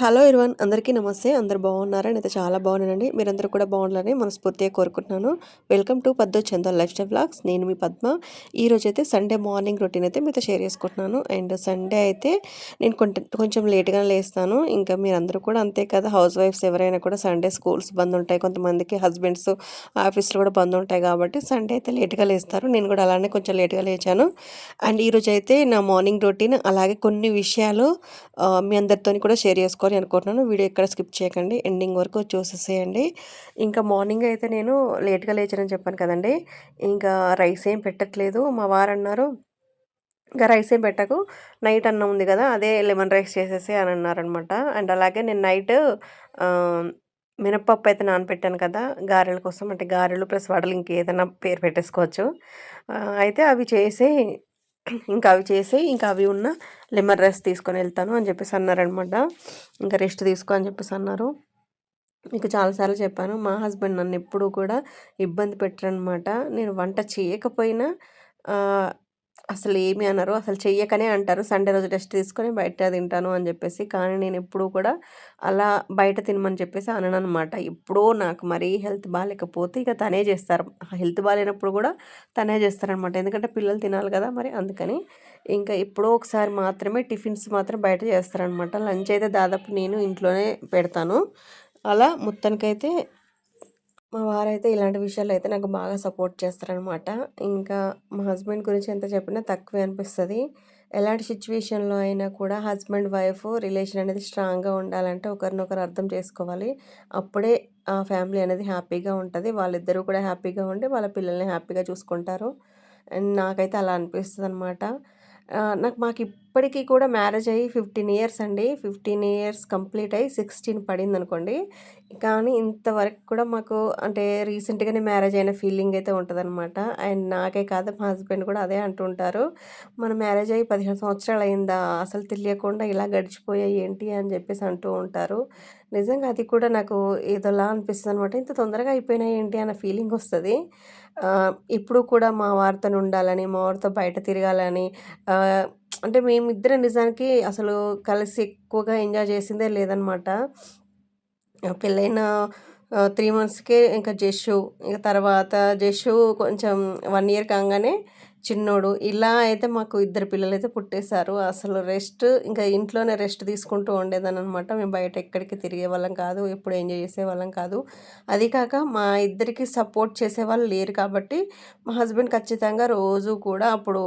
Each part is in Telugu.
హలో ఇర్వన్ అందరికీ నమస్తే. అందరు బాగున్నారా? నేనైతే చాలా బాగున్నానండి. మీరందరూ కూడా బాగుండాలని మనస్ఫూర్తిగా కోరుకుంటున్నాను. వెల్కమ్ టు పద్దు చందల్ లైఫ్ స్టైల్ బ్లాగ్స్ నేను మీ పద్మ. ఈ రోజు అయితే సండే మార్నింగ్ రొటీన్ అయితే మీతో షేర్ చేసుకుంటున్నాను. అండ్ సండే అయితే నేను కొంచెం కొంచెం లేట్గా లేస్తాను. ఇంకా మీరందరూ కూడా అంతే కదా హౌస్ వైఫ్స్ ఎవరైనా కూడా సండే స్కూల్స్ బంద్ ఉంటాయి. కొంతమందికి హస్బెండ్స్ ఆఫీస్లో కూడా బంద్ ఉంటాయి కాబట్టి సండే అయితే లేట్గా లేస్తారు. నేను కూడా అలానే కొంచెం లేట్గా లేచాను. అండ్ ఈరోజు అయితే నా మార్నింగ్ రొటీన్ అలాగే కొన్ని విషయాలు మీ అందరితో కూడా షేర్ చేసుకోవాలి అనుకుంటున్నాను. వీడియో ఎక్కడ స్కిప్ చేయకండి. ఎండింగ్ వరకు చూసేసేయండి. ఇంకా మార్నింగ్ అయితే నేను లేట్గా లేచానని చెప్పాను కదండి. ఇంకా రైస్ ఏం పెట్టట్లేదు. మా వారు అన్నారు ఇంకా రైస్ ఏం పెట్టకు. నైట్ అన్నం ఉంది కదా అదే లెమన్ రైస్ చేసేసి అని అన్నారనమాట అండ్ అలాగే నేను నైట్ మినప్పప్పు అయితే నానబెట్టాను కదా గారెల కోసం. అంటే గారెలు ప్లస్ వడలు ఇంకేదైనా పేరు పెట్టేసుకోవచ్చు. అయితే అవి చేసి ఇంకా అవి చేసి ఇంకా అవి ఉన్న లెమన్ రైస్ తీసుకొని వెళ్తాను అని చెప్పేసి అన్నారనమాట ఇంకా రెస్ట్ తీసుకో అని చెప్పేసి అన్నారు. మీకు చాలాసార్లు చెప్పాను మా హస్బెండ్ నన్ను ఎప్పుడూ కూడా ఇబ్బంది పెట్టరనమాట నేను వంట చేయకపోయినా అసలు ఏమి అనరు అసలు చెయ్యకనే అంటారు. సండే రోజు రెస్ట్ తీసుకొని బయట తింటాను అని చెప్పేసి కానీ నేను ఎప్పుడూ కూడా అలా బయట తినమని చెప్పేసి అనను అనమాట ఎప్పుడో నాకు మరీ హెల్త్ బాగాలేకపోతే ఇక తనే చేస్తారు. హెల్త్ బాగాలేనప్పుడు కూడా తనే చేస్తారనమాట. ఎందుకంటే పిల్లలు తినాలి కదా మరి అందుకని ఇంకా ఎప్పుడో ఒకసారి మాత్రమే టిఫిన్స్ మాత్రం బయట చేస్తారనమాట. లంచ్ అయితే దాదాపు నేను ఇంట్లోనే పెడతాను. అలా మొత్తానికైతే మా వారైతే ఇలాంటి విషయాలు అయితే నాకు బాగా సపోర్ట్ చేస్తారనమాట. ఇంకా మా హస్బెండ్ గురించి ఎంత చెప్పినా తక్కువే అనిపిస్తుంది. ఎలాంటి సిచ్యువేషన్లో అయినా కూడా హస్బెండ్ వైఫ్ రిలేషన్ అనేది స్ట్రాంగ్గా ఉండాలంటే ఒకరినొకరు అర్థం చేసుకోవాలి. అప్పుడే ఆ ఫ్యామిలీ అనేది హ్యాపీగా ఉంటుంది. వాళ్ళిద్దరూ కూడా హ్యాపీగా ఉండి వాళ్ళ పిల్లల్ని హ్యాపీగా చూసుకుంటారు. అండ్ నాకైతే అలా అనిపిస్తుంది అనమాట నాకు మాకు ఇప్పటికీ కూడా మ్యారేజ్ అయ్యి ఫిఫ్టీన్ ఇయర్స్ అండి. ఫిఫ్టీన్ ఇయర్స్ కంప్లీట్ అయ్యి సిక్స్టీన్ పడింది అనుకోండి. కానీ ఇంతవరకు కూడా మాకు అంటే రీసెంట్గానే మ్యారేజ్ అయిన ఫీలింగ్ అయితే ఉంటుందన్నమాట. అండ్ నాకే కాదు మా హస్బెండ్ కూడా అదే అంటుంటారు. మన మ్యారేజ్ అయ్యి పదిహేను సంవత్సరాలు అయిందా? అసలు తెలియకుండా ఇలా గడిచిపోయాయి ఏంటి అని చెప్పేసి అంటూ ఉంటారు. నిజంగా అది కూడా నాకు ఏదోలా అనిపిస్తుంది అనమాట ఇంత తొందరగా అయిపోయినాయి ఏంటి అన్న ఫీలింగ్ వస్తుంది. ఇప్పుడు కూడా మా వారితో ఉండాలని మా వారితో బయట తిరగాలని అంటే మేమిద్దరం నిజానికి అసలు కలిసి ఎక్కువగా ఎంజాయ్ చేసిందే లేదనమాట. పెళ్ళైన త్రీ మంత్స్కే ఇంకా జస్సు ఇంకా తర్వాత జస్సు కొంచెం వన్ ఇయర్ కాగానే చిన్నోడు. ఇలా అయితే మాకు ఇద్దరు పిల్లలు అయితే పుట్టేశారు. అసలు రెస్ట్ ఇంకా ఇంట్లోనే రెస్ట్ తీసుకుంటూ ఉండేదాన్ని అనమాట మేము బయట ఎక్కడికి తిరిగే వాళ్ళం కాదు ఎప్పుడు ఎంజాయ్ చేసేవాళ్ళం కాదు. అది కాక మా ఇద్దరికి సపోర్ట్ చేసేవాళ్ళు లేరు కాబట్టి మా హస్బెండ్ ఖచ్చితంగా రోజు కూడా అప్పుడు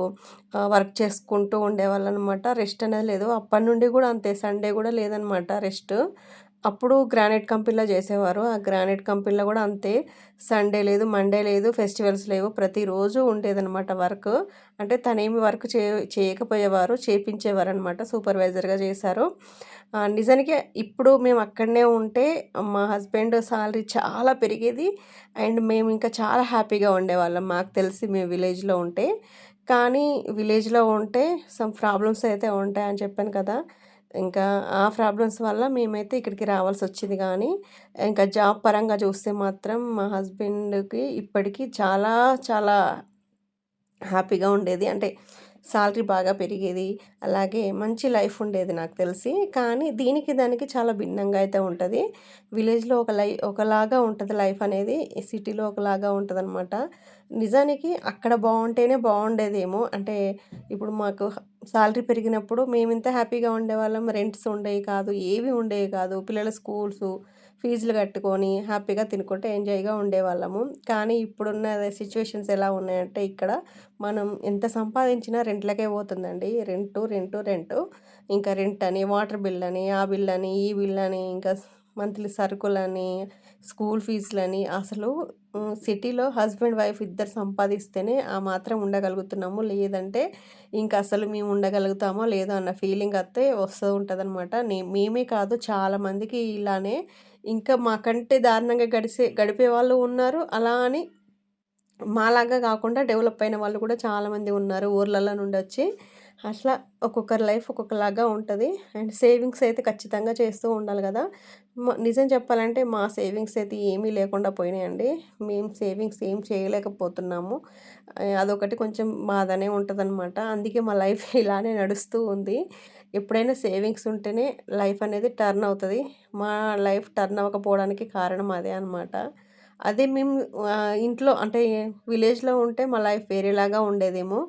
వర్క్ చేసుకుంటూ ఉండేవాళ్ళు అనమాట రెస్ట్ అనేది లేదు. అప్పటి నుండి కూడా అంతే సండే కూడా లేదనమాట రెస్ట్. అప్పుడు గ్రానైట్ కంపెనీలో చేసేవారు. ఆ గ్రానైట్ కంపెనీలో కూడా అంతే. సండే లేదు మండే లేదు ఫెస్టివల్స్ లేవు. ప్రతిరోజు ఉండేదన్నమాట వర్క్. అంటే తనేమి వర్క్ చే చేయకపోయేవారు చేపించేవారు అనమాట సూపర్వైజర్గా చేశారు. నిజానికి ఇప్పుడు మేము అక్కడనే ఉంటే మా హస్బెండ్ సాలరీ చాలా పెరిగేది. అండ్ మేము ఇంకా చాలా హ్యాపీగా ఉండేవాళ్ళం. మాకు తెలిసి మేము విలేజ్లో ఉంటే. కానీ విలేజ్లో ఉంటే సమ్ ప్రాబ్లమ్స్ అయితే ఉంటాయని చెప్పాను కదా. ఇంకా ఆ ప్రాబ్లమ్స్ వల్ల మేమైతే ఇక్కడికి రావాల్సి వచ్చింది కానీ ఇంకా జాబ్ పరంగా చూస్తే మాత్రం మా హస్బెండ్కి ఇప్పటికీ చాలా చాలా హ్యాపీగా ఉండేది. అంటే సాలరీ బాగా పెరిగేది. అలాగే మంచి లైఫ్ ఉండేది నాకు తెలిసి. కానీ దీనికి దానికి చాలా భిన్నంగా అయితే ఉంటుంది. విలేజ్లో ఒక లై ఒకలాగా ఉంటుంది లైఫ్ అనేది. సిటీలో ఒకలాగా ఉంటుంది అనమాట నిజానికి అక్కడ బాగుంటేనే బాగుండేదేమో. అంటే ఇప్పుడు మాకు సాలరీ పెరిగినప్పుడు మేము ఇంత హ్యాపీగా ఉండేవాళ్ళం. రెంట్స్ ఉండేవి కాదు. ఏవి ఉండేవి కాదు. పిల్లల స్కూల్స్ ఫీజులు కట్టుకొని హ్యాపీగా తినుకుంటే ఎంజాయ్గా ఉండేవాళ్ళము. కానీ ఇప్పుడున్న సిచ్యువేషన్స్ ఎలా ఉన్నాయంటే ఇక్కడ మనం ఎంత సంపాదించినా రెంట్లకే పోతుందండి. Rent rent rent. ఇంకా రెంట్ అని వాటర్ బిల్ అని ఆ బిల్ అని ఈ బిల్ అని ఇంకా మంత్లీ సరుకులని స్కూల్ ఫీజులని అసలు సిటీలో హస్బెండ్ వైఫ్ ఇద్దరు సంపాదిస్తేనే ఆ మాత్రం ఉండగలుగుతున్నాము లేదంటే ఇంకా అసలు మేము ఉండగలుగుతామో లేదో అన్న ఫీలింగ్ అయితే వస్తూ ఉంటుంది అనమాట మేమే కాదు చాలామందికి ఇలానే ఇంకా మాకంటే దారుణంగా గడిసే గడిపే వాళ్ళు ఉన్నారు. అలా అని మాలాగా కాకుండా డెవలప్ అయిన వాళ్ళు కూడా చాలామంది ఉన్నారు ఊర్లలో నుండి వచ్చి అట్లా ఒక్కొక్కరి లైఫ్ ఒక్కొక్కలాగా ఉంటుంది. అండ్ సేవింగ్స్ అయితే ఖచ్చితంగా చేస్తూ ఉండాలి కదా. నిజం చెప్పాలంటే మా సేవింగ్స్ అయితే ఏమీ లేకుండా పోయినాయండి. మేము సేవింగ్స్ ఏం చేయలేకపోతున్నాము. అదొకటి కొంచెం బాధనే ఉంటుందన్నమాట. అందుకే మా లైఫ్ ఇలానే నడుస్తూ ఉంది. ఎప్పుడైనా సేవింగ్స్ ఉంటేనే లైఫ్ అనేది టర్న్ అవుతుంది. మా లైఫ్ టర్న్ అవ్వకపోవడానికి కారణం అదే అనమాట అదే మేము ఇంట్లో అంటే విలేజ్లో ఉంటే మా లైఫ్ వేరేలాగా ఉండేదేమో.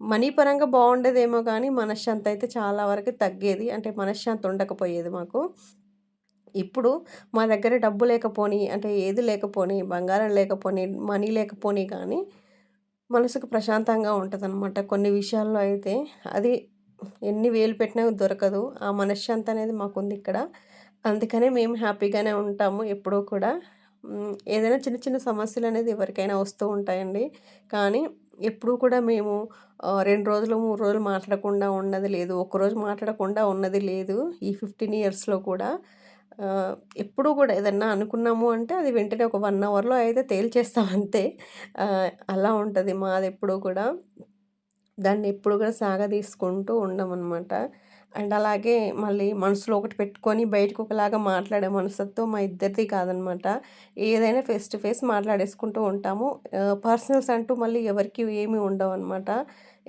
మనీ పరంగా బాగుండేదేమో కానీ మనశ్శాంతి అయితే చాలా వరకు తగ్గేది. అంటే మనశ్శాంతి ఉండకపోయేది మాకు. ఇప్పుడు మా దగ్గర డబ్బు లేకపోని అంటే ఏది లేకపోని బంగారం లేకపోని మనీ లేకపోని కానీ మనసుకు ప్రశాంతంగా ఉంటుందన్నమాట. కొన్ని విషయాల్లో అయితే అది ఎన్ని వేలు పెట్టినా దొరకదు. ఆ మనశ్శాంతి అనేది మాకుంది ఇక్కడ. అందుకనే మేము హ్యాపీగానే ఉంటాము ఎప్పుడూ కూడా. ఏదైనా చిన్న చిన్న సమస్యలు అనేది ఎవరికైనా వస్తూ ఉంటాయండి. కానీ ఎప్పుడూ కూడా మేము రెండు రోజులు మూడు రోజులు మాట్లాడకుండా ఉన్నది లేదు. ఒక్కరోజు మాట్లాడకుండా ఉన్నది లేదు ఈ ఫిఫ్టీన్ ఇయర్స్లో కూడా. ఎప్పుడూ కూడా ఏదన్నా అనుకున్నాము అంటే అది వెంటనే ఒక వన్ అవర్లో అయితే తేల్చేస్తాం అంతే. అలా ఉంటుంది మాది ఎప్పుడూ కూడా. దాన్ని ఎప్పుడు కూడా సాగదీసుకుంటూ ఉండమన్నమాట అండ్ అలాగే మళ్ళీ మనసులో ఒకటి పెట్టుకొని బయటకు ఒకలాగా మాట్లాడే మనసుతో మా ఇద్దరిది కాదనమాట. ఏదైనా ఫేస్ టు ఫేస్ మాట్లాడేసుకుంటూ ఉంటాము. పర్సనల్స్ అంటూ మళ్ళీ ఎవరికి ఏమి ఉండవు అనమాట.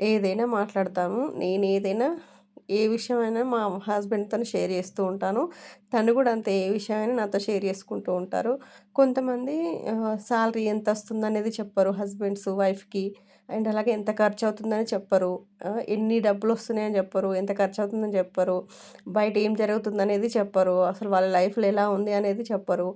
ఏదైనా మాట్లాడతాము నేను ఏదైనా ఏ విషయమైనా మా హస్బెండ్తో షేర్ చేస్తూ ఉంటాను. తను కూడా అంతే ఏ విషయమైనా నాతో షేర్ చేసుకుంటూ ఉంటారు. కొంతమంది శాలరీ ఎంత వస్తుంది అనేది చెప్పరు హస్బెండ్స్ వైఫ్కి. అండ్ అలాగే ఎంత ఖర్చు అవుతుందని చెప్పరు ఎన్ని డబ్బులు వస్తున్నాయని చెప్పరు ఎంత ఖర్చు అవుతుందని చెప్పరు బయట ఏం జరుగుతుంది అనేది చెప్పరు అసలు వాళ్ళ లైఫ్లో ఎలా ఉంది అనేది చెప్పరు.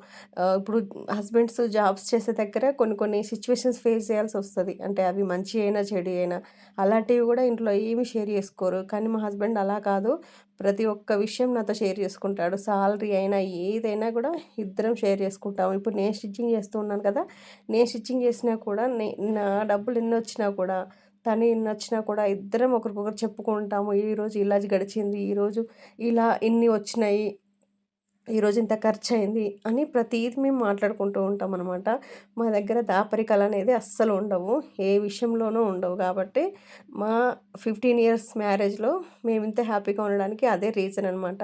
ఇప్పుడు హస్బెండ్స్ జాబ్స్ చేసే దగ్గర కొన్ని కొన్ని సిచ్యువేషన్స్ ఫేస్ చేయాల్సి వస్తుంది. అంటే అవి మంచి అయినా చెడు అయినా అలాంటివి కూడా ఇంట్లో ఏమి షేర్ చేసుకోరు. కానీ మా హస్బెండ్ అలా కాదు. ప్రతి ఒక్క విషయం నాతో షేర్ చేసుకుంటాడు. సాలరీ అయినా ఏదైనా కూడా ఇద్దరం షేర్ చేసుకుంటాము ఇప్పుడు నేను స్టిచ్చింగ్ చేస్తూ ఉన్నాను కదా నేను స్టిచ్చింగ్ చేసినా కూడా నే నా డబ్బులు ఎన్ని వచ్చినా కూడా తను ఎన్ని వచ్చినా కూడా ఇద్దరం ఒకరికొకరు చెప్పుకుంటాము. ఈరోజు ఇలా గడిచింది ఈరోజు ఇలా ఇన్ని వచ్చినాయి ఈరోజు ఇంత ఖర్చు అయింది అని ప్రతిదీ మేము మాట్లాడుకుంటూ ఉంటాం అనమాట మా దగ్గర దాపరికలు అనేది అస్సలు ఉండవు. ఏ విషయంలోనూ ఉండవు కాబట్టి మా ఫిఫ్టీన్ ఇయర్స్ మ్యారేజ్లో మేము ఇంత హ్యాపీగా ఉండడానికి అదే రీజన్ అనమాట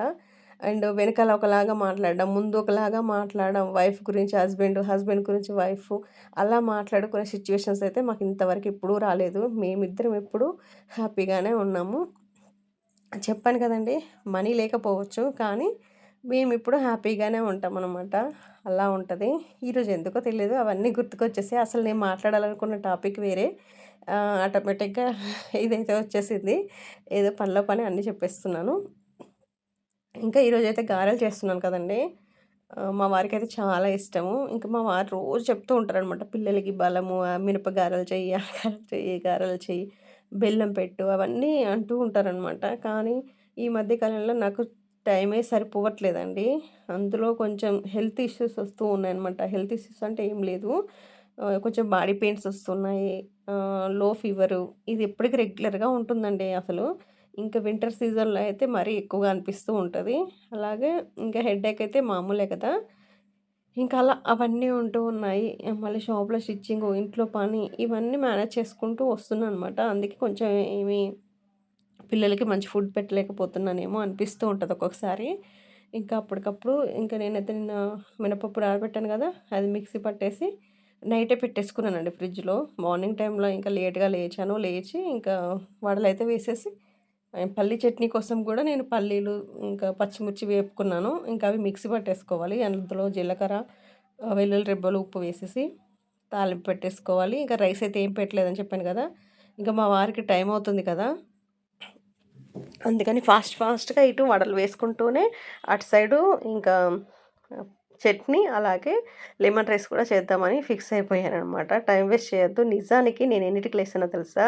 అండ్ వెనకాల ఒకలాగా మాట్లాడడం ముందు ఒకలాగా మాట్లాడడం వైఫ్ గురించి హస్బెండ్ హస్బెండ్ గురించి వైఫ్ అలా మాట్లాడుకునే సిచ్యువేషన్స్ అయితే మాకు ఇంతవరకు ఎప్పుడూ రాలేదు. మేమిద్దరం ఎప్పుడూ హ్యాపీగానే ఉన్నాము. చెప్పాను కదండి మనీ లేకపోవచ్చు కానీ మేము ఇప్పుడు హ్యాపీగానే ఉంటాం అనమాట అలా ఉంటుంది. ఈరోజు ఎందుకో తెలియదు అవన్నీ గుర్తుకొచ్చేసి అసలు నేను మాట్లాడాలనుకున్న టాపిక్ వేరే. ఆటోమేటిక్గా ఇదైతే వచ్చేసింది. ఏదో పనిలో పని అన్నీ చెప్పేస్తున్నాను. ఇంకా ఈరోజు అయితే గారెలు చేస్తున్నాను కదండి. మా వారికి అయితే చాలా ఇష్టము. ఇంకా మా వారు రోజు చెప్తూ ఉంటారనమాట పిల్లలకి బలము మినప గారెలు చెయ్యి గారెలు చెయ్యి గారెలు చెయ్యి బెల్లం పెట్టు అవన్నీ అంటూ ఉంటారనమాట కానీ ఈ మధ్య కాలంలో నాకు టైమే సరిపోవట్లేదండి. అందులో కొంచెం హెల్త్ ఇష్యూస్ వస్తూ ఉన్నాయన్నమాట. హెల్త్ ఇష్యూస్ అంటే ఏం లేదు. కొంచెం బాడీ పెయిన్స్ వస్తున్నాయి. లో ఫీవరు ఇది ఎప్పటికి రెగ్యులర్గా ఉంటుందండి అసలు. ఇంకా వింటర్ సీజన్లో అయితే మరీ ఎక్కువగా అనిపిస్తూ ఉంటుంది. అలాగే ఇంకా హెడేక్ అయితే మామూలే కదా. ఇంకా అలా అవన్నీ ఉంటూ ఉన్నాయి. మళ్ళీ షాప్లో స్టిచ్చింగ్ ఇంట్లో పని ఇవన్నీ మేనేజ్ చేసుకుంటూ వస్తున్నాను అనమాట అందుకే కొంచెం ఏమి పిల్లలకి మంచి ఫుడ్ పెట్టలేకపోతున్నానేమో అనిపిస్తూ ఉంటుంది ఒక్కొక్కసారి. ఇంకా అప్పటికప్పుడు ఇంకా నేనైతే నిన్న మినపప్పు ఆరబెట్టాను కదా అది మిక్సీ పట్టేసి నైటే పెట్టేసుకున్నానండి ఫ్రిడ్జ్లో. మార్నింగ్ టైంలో ఇంకా లేట్గా లేచాను లేచి ఇంకా వడలు అయితే వేసేసి పల్లి చట్నీ కోసం కూడా నేను పల్లీలు ఇంకా పచ్చిమిర్చి వేపుకున్నాను. ఇంకా అవి మిక్సీ పట్టేసుకోవాలి అందులో జీలకర్ర వెల్లుల్లి రెబ్బలు ఉప్పు వేసేసి తాలింపు పెట్టేసుకోవాలి. ఇంకా రైస్ అయితే ఏం పెట్టలేదని చెప్పాను కదా ఇంకా మా వారికి టైం అవుతుంది కదా అందుకని ఫాస్ట్ ఫాస్ట్గా ఇటు వడలు వేసుకుంటూనే అటు సైడు ఇంకా చట్నీ అలాగే లెమన్ రైస్ కూడా చేద్దామని ఫిక్స్ అయిపోయాను అనమాట టైం వేస్ట్ చేయొద్దు. నిజానికి నేను ఎన్నిటికి లేసానో తెలుసా?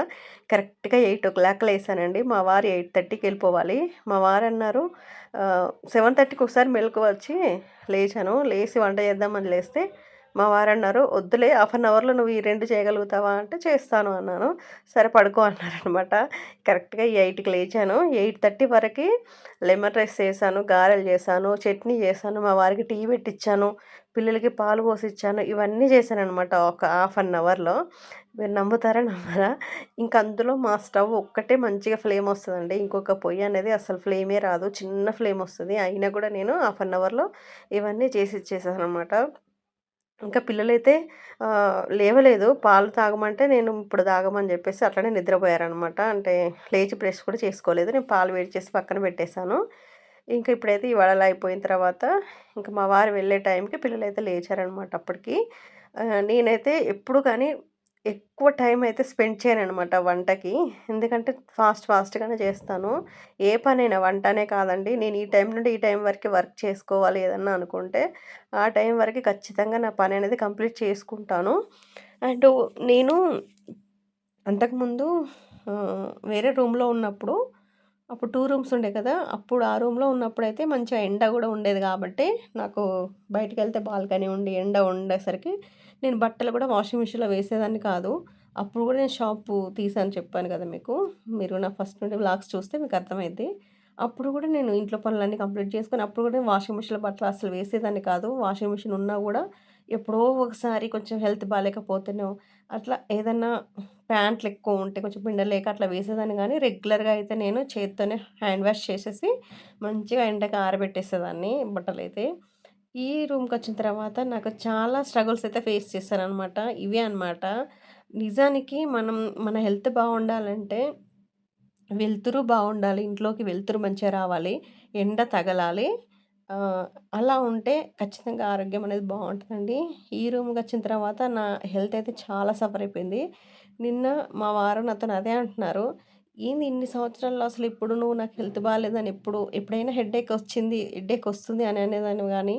కరెక్ట్గా ఎయిట్ ఓ క్లాక్ లేసానండి. మా వారు ఎయిట్ థర్టీకి వెళ్ళిపోవాలి. మా వారు అన్నారు సెవెన్ థర్టీకి ఒకసారి మెలకు వచ్చి లేచాను. లేచి వంట చేద్దామని లేస్తే మా వారు అన్నారు వద్దులే హాఫ్ అన్ అవర్లో నువ్వు ఈ రెండు చేయగలుగుతావా? అంటే చేస్తాను అన్నాను. సరే పడుకో అన్నారనమాట కరెక్ట్గా ఎయిట్కి లేచాను. ఎయిట్ థర్టీ వరకు లెమన్ రైస్ చేశాను గారెలు చేశాను చట్నీ చేశాను మా వారికి టీ పెట్టించాను పిల్లలకి పాలు పోసి ఇచ్చాను ఇవన్నీ చేశాను అనమాట ఒక హాఫ్ అన్ అవర్లో. మీరు నమ్ముతారా నమ్మరా? ఇంక అందులో మా స్టవ్ ఒక్కటే మంచిగా ఫ్లేమ్ వస్తుందండి. ఇంకొక పొయ్యి అనేది అసలు ఫ్లేమే రాదు. చిన్న ఫ్లేమ్ వస్తుంది. అయినా కూడా నేను హాఫ్ అన్ అవర్లో ఇవన్నీ చేసి ఇచ్చేసాను అనమాట ఇంకా పిల్లలైతే లేవలేదు. పాలు తాగమంటే నేను ఇప్పుడు తాగమని చెప్పేసి అట్లనే నిద్రపోయారనమాట. అంటే లేచి బ్రష్ కూడా చేసుకోలేదు. నేను పాలు వేడి చేసి పక్కన పెట్టేసాను. ఇంకా ఇప్పుడైతే ఈ వడలు అయిపోయిన తర్వాత ఇంక మా వారు వెళ్ళే టైంకి పిల్లలైతే లేచారనమాట అప్పటికి. నేనైతే ఎప్పుడు కానీ ఎక్కువ టైం అయితే స్పెండ్ చేయను అనమాట వంటకి. ఎందుకంటే ఫాస్ట్ ఫాస్ట్‌గానే చేస్తాను. ఏ పనైనా వంటనే కాదండి. నేను ఈ టైం నుండి ఈ టైం వరకు వర్క్ చేసుకోవాలి ఏదన్నా అనుకుంటే, ఆ టైం వరకు ఖచ్చితంగా నా పని అనేది కంప్లీట్ చేసుకుంటాను. అండ్ నేను అంతకుముందు వేరే రూమ్‌లో ఉన్నప్పుడు అప్పుడు టూ రూమ్స్ ఉండే కదా! అప్పుడు ఆ రూమ్‌లో ఉన్నప్పుడైతే మంచిగా ఎండ కూడా ఉండేది కాబట్టి నాకు బయటికెళ్తే బాల్కనీ ఉండి, ఎండ ఉండేసరికి నేను బట్టలు కూడా వాషింగ్ మిషన్‌లో వేసేదాన్ని కాదు. అప్పుడు కూడా నేను షాపు తీసాను చెప్పాను కదా మీకు. మీరు నా ఫస్ట్ నుండి బ్లాగ్స్ చూస్తే మీకు అర్థమైద్ది. అప్పుడు కూడా నేను ఇంట్లో పనులన్నీ కంప్లీట్ చేసుకొని, అప్పుడు కూడా నేను వాషింగ్ మిషన్‌లో బట్టలు అసలు వేసేదాన్ని కాదు. వాషింగ్ మిషన్ ఉన్నా కూడా ఎప్పుడో ఒకసారి కొంచెం హెల్త్ బాగాలేకపోతేనో అట్లా ఏదన్నా ప్యాంట్లు ఎక్కువ ఉంటే కొంచెం పిండలేక అట్లా వేసేదాన్ని కానీ రెగ్యులర్‌గా అయితే నేను చేత్తోనే హ్యాండ్ వాష్ చేసేసి మంచిగా ఎండకి ఆరబెట్టేసేదాన్ని బట్టలైతే. ఈ రూమ్కి వచ్చిన తర్వాత నాకు చాలా స్ట్రగుల్స్ అయితే ఫేస్ చేశాననమాట. ఇవే అనమాట. నిజానికి మనం మన హెల్త్ బాగుండాలంటే వెలుతురు బాగుండాలి ఇంట్లోకి వెలుతురు మంచిగా రావాలి. ఎండ తగలాలి. అలా ఉంటే ఖచ్చితంగా ఆరోగ్యం అనేది బాగుంటుందండి ఈ రూమ్కి వచ్చిన తర్వాత నా హెల్త్ అయితే చాలా సఫర్ అయిపోయింది. నిన్న మా వారు నాతోని అదే అంటున్నారు. "ఏంది ఇన్ని సంవత్సరాల్లో అసలు ఇప్పుడు నువ్వు నాకు హెల్త్ బాగాలేదని ఎప్పుడు ఎప్పుడైనా హెడ్‌ఏక్ వచ్చింది, హెడ్‌ఏక్ వస్తుంది అని అనేదాన్ని కానీ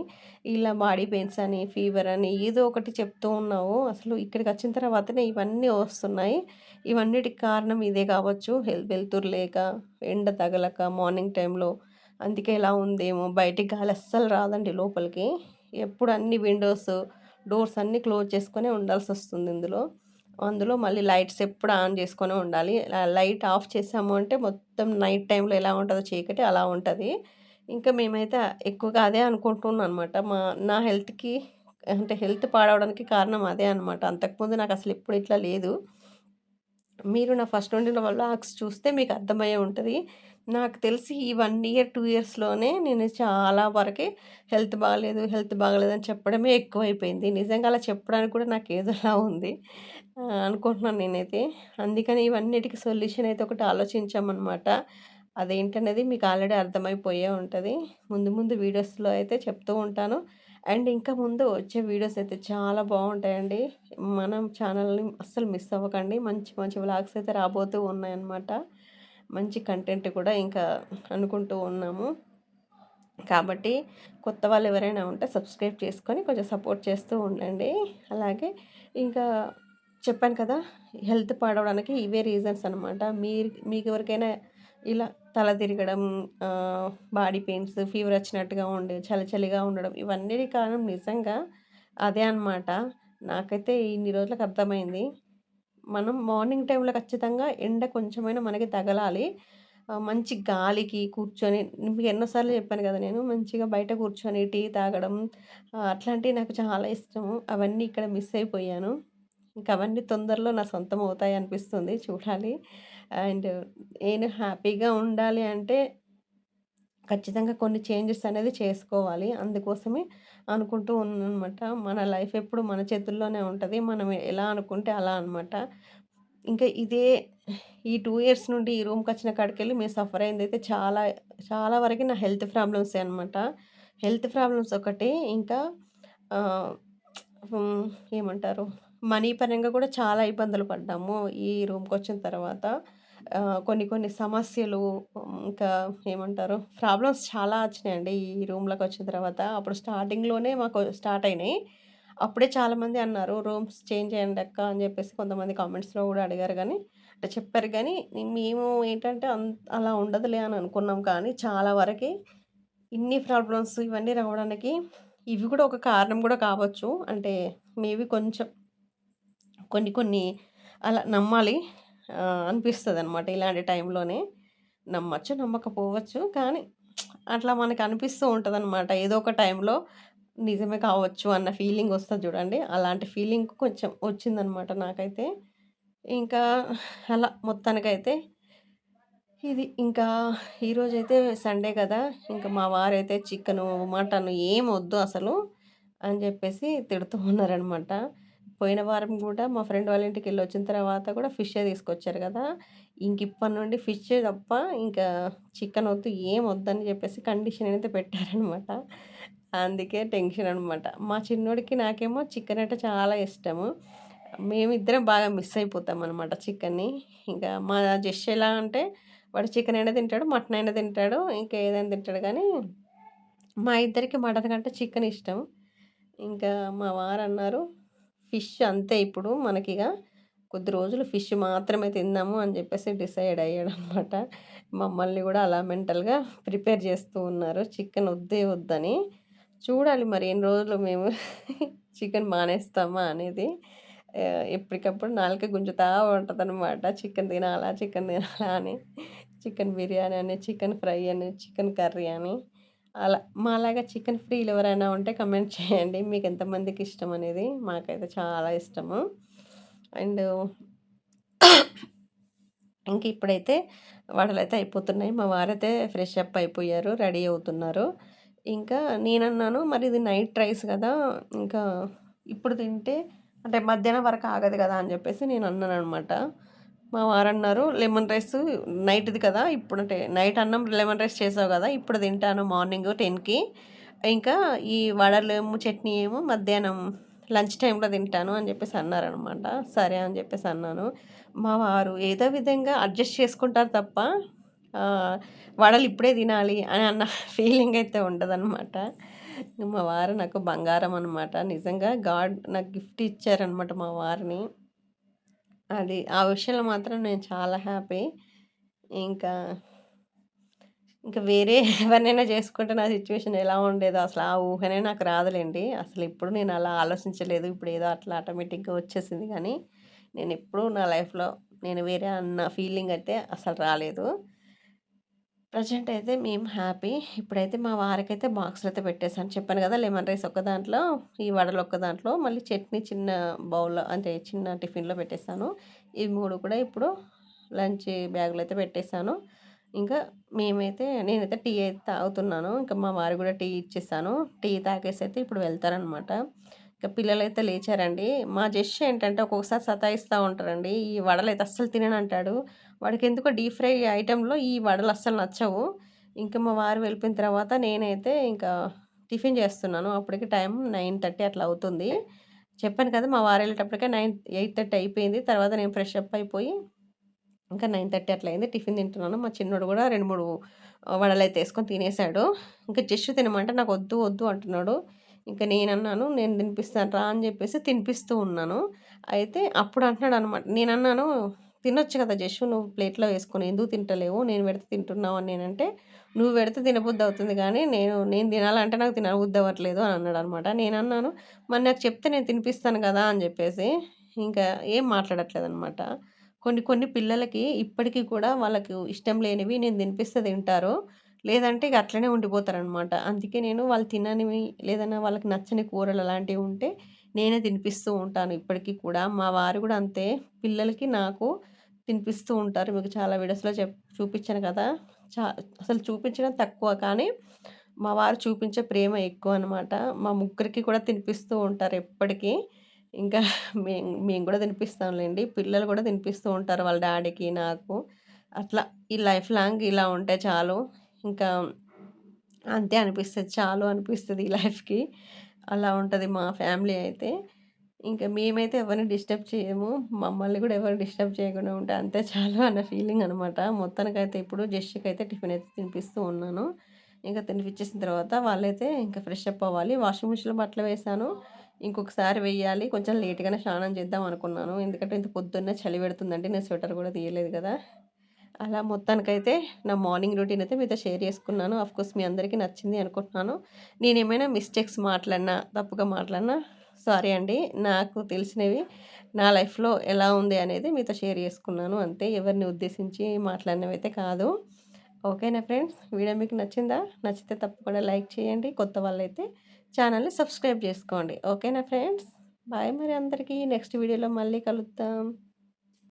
ఇలా బాడీ పెయిన్స్ అని, ఫీవర్ అని ఏదో ఒకటి చెప్తూ ఉన్నావు. అసలు ఇక్కడికి వచ్చిన తర్వాతనే ఇవన్నీ వస్తున్నాయి. ఇవన్నిటికి కారణం ఇదే కావచ్చు. హెల్త్ వెలుతురు లేక, ఎండ తగలక మార్నింగ్ టైంలో. అందుకే ఇలా ఉందేమో! బయటికి గాలి అస్సలు రాదండి లోపలికి. ఎప్పుడు అన్ని విండోస్, డోర్స్ అన్నీ క్లోజ్ చేసుకునే ఉండాల్సి వస్తుంది ఇందులో. అందులో మళ్ళీ లైట్స్ ఎప్పుడు ఆన్ చేసుకొనే ఉండాలి. లైట్ ఆఫ్ చేసాము అంటే మొత్తం నైట్ టైంలో ఎలా ఉంటుందో చీకటి అలా ఉంటుంది ఇంకా మేమైతే ఎక్కువగా అదే అనుకుంటున్నాననమాట. మా నా హెల్త్‌కి అంటే హెల్త్ పాడవడానికి కారణం అదే అనమాట. అంతకుముందు నాకు అసలు ఎప్పుడు ఇట్లా లేదు. మీరు నా ఫస్ట్ నుండి వల్ల వ్లాగ్స్ చూస్తే మీకు అర్థమయ్యే ఉంటుంది నాకు తెలిసి ఈ వన్ ఇయర్, టూ ఇయర్స్‌లోనే నేను చాలా వరకి హెల్త్ బాగలేదు హెల్త్ బాగాలేదని చెప్పడమే ఎక్కువైపోయింది. నిజంగా అలా చెప్పడానికి కూడా నాకు ఏదోలా ఉంది. అనుకుంటున్నాను నేనైతే. అందుకని ఇవన్నిటికి సొల్యూషన్ అయితే ఒకటి ఆలోచించామన్నమాట అదేంటనేది మీకు ఆల్రెడీ అర్థమైపోయే ఉంటుంది ముందు ముందు వీడియోస్‌లో అయితే చెప్తూ ఉంటాను. అండ్ ఇంకా ముందు వచ్చే వీడియోస్ అయితే చాలా బాగుంటాయండి మనం ఛానల్‌ని అస్సలు మిస్ అవ్వకండి. మంచి మంచి వ్లాగ్స్ అయితే రాబోతూ ఉన్నాయన్నమాట. మంచి కంటెంట్ కూడా ఇంకా అనుకుంటూ ఉన్నాము. కాబట్టి కొత్త వాళ్ళు ఎవరైనా ఉంటే సబ్స్క్రైబ్ చేసుకొని కొంచెం సపోర్ట్ చేస్తూ ఉండండి. అలాగే ఇంకా చెప్పాను కదా! హెల్త్ పాడవడానికి ఇవే రీజన్స్ అనమాట. మీరు మీకు ఎవరికైనా ఇలా తల తిరగడం, బాడీ పెయిన్స్, ఫీవర్ వచ్చినట్టుగా ఉండే చలి చలిగా ఉండడం ఇవన్నీ కారణం నిజంగా అదే అనమాట. నాకైతే ఇన్ని రోజులకు అర్థమైంది. మనం మార్నింగ్ టైంలో ఖచ్చితంగా ఎండ కొంచెమైనా మనకి తగలాలి. మంచి గాలికి కూర్చొని మీకు ఎన్నోసార్లు చెప్పాను కదా! నేను మంచిగా బయట కూర్చొని టీ తాగడం అట్లాంటివి నాకు చాలా ఇష్టము. అవన్నీ ఇక్కడ మిస్ అయిపోయాను. ఇంకా అవన్నీ తొందరలో నా సొంతం అవుతాయి అనిపిస్తుంది. చూడాలి. అండ్ నేను హ్యాపీగా ఉండాలి అంటే ఖచ్చితంగా కొన్ని చేంజెస్ అనేది చేసుకోవాలి. అందుకోసమే అనుకుంటూ ఉన్నాననమాట. మన లైఫ్ ఎప్పుడు మన చేతుల్లోనే ఉంటుంది మనం ఎలా అనుకుంటే అలా అనమాట. ఇంకా ఇదే ఈ టూ ఇయర్స్ నుండి ఈ రూమ్కి వచ్చిన కాడికెళ్ళి మేము సఫర్ అయిందైతే చాలా, చాలా వరకు నా హెల్త్ ప్రాబ్లమ్సే అనమాట. హెల్త్ ప్రాబ్లమ్స్ ఒకటి ఇంకా ఏమంటారు? మనీ పరంగా కూడా చాలా ఇబ్బందులు పడ్డాము. ఈ రూమ్కి వచ్చిన తర్వాత. కొన్ని కొన్ని సమస్యలు ఇంకా ఏమంటారు? ప్రాబ్లమ్స్ చాలా వచ్చినాయండి ఈ రూమ్లోకి వచ్చిన తర్వాత. అప్పుడు స్టార్టింగ్‌లోనే మాకు స్టార్ట్ అయినాయి. అప్పుడే చాలామంది అన్నారు, "రూమ్స్ చేంజ్ చేయండి అక్క" అని చెప్పేసి కొంతమంది కామెంట్స్‌లో కూడా అడిగారు కానీ అంటే చెప్పారు కానీ మేము ఏంటంటే అన్ అలా ఉండదులే అని అనుకున్నాం కానీ, చాలా వరకి ఇన్ని ప్రాబ్లమ్స్ ఇవన్నీ రావడానికి ఇవి కూడా ఒక కారణం కూడా కావచ్చు. అంటే మేబీ కొంచెం కొన్ని కొన్ని అలా నమ్మాలి. అనిపిస్తుంది అనమాట ఇలాంటి టైంలోనే. నమ్మచ్చు నమ్మకపోవచ్చు. కానీ అట్లా మనకు అనిపిస్తూ ఉంటుంది అనమాట ఏదో ఒక టైంలో నిజమే కావచ్చు అన్న ఫీలింగ్ వస్తుంది చూడండి. అలాంటి ఫీలింగ్ కొంచెం వచ్చిందనమాట నాకైతే. ఇంకా అలా మొత్తానికైతే ఇది ఇంకా ఈరోజైతే సండే కదా! ఇంకా మా వారైతే చికెను, మటను వద్దు అసలు. అని చెప్పేసి తిడుతూ ఉన్నారనమాట పోయిన వారం కూడా మా ఫ్రెండ్ వాళ్ళ ఇంటికి వెళ్ళి వచ్చిన తర్వాత కూడా ఫిషే తీసుకొచ్చారు కదా. ఇంక ఇప్పటి నుండి ఫిష్ తప్ప ఇంకా చికెన్ వద్దు ఏం వద్దని చెప్పేసి కండిషన్ అయితే పెట్టారనమాట అందుకే టెన్షన్ అనమాట మా చిన్నోడికి నాకేమో చికెన్ అంటే చాలా ఇష్టము. మేమిద్దరం బాగా మిస్ అయిపోతాం అనమాట చికెన్ని. ఇంకా మా జస్ట్ ఎలా అంటే వాడు చికెన్ అయినా తింటాడు మటన్ అయినా తింటాడు ఇంకా ఏదైనా తింటాడు కానీ మా ఇద్దరికి మటన్ కంటే చికెన్ ఇష్టం. ఇంకా మా వారు అన్నారు ఫిష్ అంతే ఇప్పుడు మనకిగా. కొద్ది రోజులు ఫిష్ మాత్రమే తిందాము అని చెప్పేసి డిసైడ్ అయ్యాడు అనమాట మమ్మల్ని కూడా అలా మెంటల్గా ప్రిపేర్ చేస్తూ ఉన్నారు. చికెన్ వద్దే వద్దని. చూడాలి మరి ఎన్ని రోజులు మేము చికెన్ మానేస్తామా అనేది. ఎప్పటికప్పుడు నాలుక గుంజుతా ఉంటుంది అనమాట చికెన్ తినాలా చికెన్ తినాలా అని. చికెన్ బిర్యానీ అని చికెన్ ఫ్రై అని చికెన్ కర్రీ అని. అలా మాలాగా చికెన్ ఫ్రీలు ఎవరైనా ఉంటే కమెంట్ చేయండి. మీకు ఎంతమందికి ఇష్టం అనేది మాకైతే చాలా ఇష్టము. అండ్ ఇంక ఇప్పుడైతే వడలు అయితే అయిపోతున్నాయి. మా వారైతే ఫ్రెష్ అప్ అయిపోయారు రెడీ అవుతున్నారు. ఇంకా నేనన్నాను మరి ఇది నైట్ రైస్ కదా ఇంకా ఇప్పుడు తింటే అంటే మధ్యాహ్నం వరకు ఆగదు కదా అని చెప్పేసి నేను అన్నాను అనమాట మా వారు అన్నారు లెమన్ రైస్ నైట్ది కదా ఇప్పుడు అంటే నైట్ అన్నం లెమన్ రైస్ చేసావు కదా ఇప్పుడు తింటాను మార్నింగ్ టెన్కి. ఇంకా ఈ వడలు ఏమో చట్నీ ఏమో మధ్యాహ్నం లంచ్ టైంలో తింటాను అని చెప్పేసి అన్నారనమాట సరే అని చెప్పేసి అన్నాను. మా వారు ఏదో విధంగా అడ్జస్ట్ చేసుకుంటారు తప్ప వడలు ఇప్పుడే తినాలి అని అన్న ఫీలింగ్ అయితే ఉండదన్నమాట. మా వారు నాకు బంగారం అనమాట నిజంగా గాడ్ నాకు గిఫ్ట్ ఇచ్చారనమాట మా వారిని. అది ఆ విషయంలో మాత్రం నేను చాలా హ్యాపీ. ఇంకా ఇంకా వేరే ఎవరినైనా చేసుకుంటే నా సిచ్యువేషన్ ఎలా ఉండేదో అసలు ఆ ఊహనే నాకు రాదులేండి. అసలు ఇప్పుడు నేను అలా ఆలోచించలేదు ఇప్పుడు ఏదో అట్లా ఆటోమేటిక్గా వచ్చేసింది కానీ నేను ఎప్పుడూ నా లైఫ్లో నేను వేరే అన్న ఫీలింగ్ అయితే అసలు రాలేదు. ప్రజెంట్ అయితే మేము హ్యాపీ. ఇప్పుడైతే మా వారికైతే బాక్స్లో అయితే పెట్టేసాను చెప్పాను కదా లెమన్ రైస్ ఒక దాంట్లో ఈ వడలు ఒక దాంట్లో మళ్ళీ చట్నీ చిన్న బౌల్ అంటే చిన్న టిఫిన్లో పెట్టేశాను. ఇవి మూడు కూడా ఇప్పుడు లంచ్ బ్యాగులు అయితే పెట్టేశాను. ఇంకా మేమైతే నేనైతే టీ అయితే తాగుతున్నాను. ఇంకా మా వారు కూడా టీ ఇచ్చేసాను టీ తాగేసి అయితే ఇప్పుడు వెళ్తారనమాట ఇంకా పిల్లలు అయితే లేచారండి. మా జస్ట్ ఏంటంటే ఒక్కొక్కసారి సతాయిస్తూ ఉంటారండి. ఈ వడలు అయితే అస్సలు తిననంటాడు. వాడికి ఎందుకో డీప్ ఫ్రై ఐటెంలో ఈ వడలు అస్సలు నచ్చవు. ఇంకా మా వారు వెళ్ళిపోయిన తర్వాత నేనైతే ఇంకా టిఫిన్ చేస్తున్నాను. అప్పటికి టైం నైన్ థర్టీ అట్లా అవుతుంది. చెప్పాను కదా మా వారు వెళ్ళేటప్పటికే నైన్ ఎయిట్ థర్టీ అయిపోయింది. తర్వాత నేను ఫ్రెష్ అప్ అయిపోయి ఇంకా నైన్ థర్టీ అట్లా అయింది. టిఫిన్ తింటున్నాను. మా చిన్నోడు కూడా రెండు మూడు వడలు అయితే వేసుకొని తినేసాడు. ఇంకా జస్ట్ తినమంటే నాకు వద్దు వద్దు అంటున్నాడు. ఇంకా నేను అన్నాను నేను తినిపిస్తాను రా అని చెప్పేసి తినిపిస్తూ ఉన్నాను. అయితే అప్పుడు అంటున్నాడు అనమాట నేను అన్నాను తినొచ్చు కదా జస్ట్ నువ్వు ప్లేట్లో వేసుకొని ఎందుకు తింటలేవు? నేను పెడితే తింటున్నావు అని నేనంటే నువ్వు పెడితే తినబుద్ధి అవుతుంది కానీ నేను నేను తినాలంటే నాకు తినబుద్ధి అవ్వట్లేదు అని అన్నాడు అనమాట. నేను అన్నాను మరి నాకు చెప్తే నేను తినిపిస్తాను కదా అని చెప్పేసి ఇంకా ఏం మాట్లాడట్లేదు అనమాట. కొన్ని కొన్ని పిల్లలకి ఇప్పటికీ కూడా వాళ్ళకు ఇష్టం లేనివి నేను తినిపిస్తే తింటారు లేదంటే ఇక అట్లనే ఉండిపోతారనమాట. అందుకే నేను వాళ్ళు తిననివి లేదన్నా వాళ్ళకి నచ్చని కూరలు అలాంటివి ఉంటే నేనే తినిపిస్తూ ఉంటాను ఇప్పటికీ కూడా. మా వారు కూడా అంతే పిల్లలకి నాకు తినిపిస్తూ ఉంటారు. మీకు చాలా వీడియోస్లో చెప్ చూపించాను కదా! చా అసలు చూపించడం తక్కువ కానీ మా వారు చూపించే ప్రేమ ఎక్కువ అనమాట మా ముగ్గురికి కూడా తినిపిస్తూ ఉంటారు ఎప్పటికీ. ఇంకా మేము మేము కూడా తినిపిస్తాంలేండి. పిల్లలు కూడా తినిపిస్తూ ఉంటారు వాళ్ళ డాడీకి నాకు. అట్లా ఈ లైఫ్ లాంగ్ ఇలా ఉంటే చాలు. ఇంకా అంతే అనిపిస్తుంది చాలు అనిపిస్తుంది ఈ లైఫ్కి. అలా ఉంటుంది మా ఫ్యామిలీ అయితే. ఇంకా మేమైతే ఎవరిని డిస్టర్బ్ చేయము. మమ్మల్ని కూడా ఎవరు డిస్టర్బ్ చేయకుండా ఉంటే అంతే చాలు అన్న ఫీలింగ్ అనమాట మొత్తానికైతే ఇప్పుడు జెస్ట్కి అయితే టిఫిన్ అయితే తినిపిస్తూ ఉన్నాను. ఇంకా తినిపించేసిన తర్వాత వాళ్ళైతే ఇంకా ఫ్రెష్ అప్ అవ్వాలి. వాషింగ్ మిషన్లో బట్టలు వేసాను ఇంకొకసారి వెయ్యాలి కొంచెం లేట్గానే స్నానం చేద్దాం అనుకున్నాను. ఎందుకంటే ఇంత పొద్దున్నే చలి పెడుతుందంటే నేను స్వెటర్ కూడా తీయలేదు కదా. అలా మొత్తానికైతే నా మార్నింగ్ రొటీన్ అయితే మీతో షేర్ చేసుకున్నాను. కోర్స్ మీ అందరికీ నచ్చింది అనుకుంటున్నాను. నేను ఏమైనా మిస్టేక్స్ మాట్లాడినా తప్పుగా మాట్లాడినా సారీ అండి. నాకు తెలిసినవి నా లైఫ్లో ఎలా ఉంది అనేది మీతో షేర్ చేసుకున్నాను. అంతే ఎవరిని ఉద్దేశించి మాట్లాడినవి అయితే కాదు. ఓకేనా ఫ్రెండ్స్? వీడియో మీకు నచ్చిందా? నచ్చితే తప్పకుండా లైక్ చేయండి. కొత్త వాళ్ళైతే ఛానల్ని సబ్స్క్రైబ్ చేసుకోండి. ఓకేనా ఫ్రెండ్స్? బాయ్ మరి అందరికీ. నెక్స్ట్ వీడియోలో మళ్ళీ కలుద్దాం.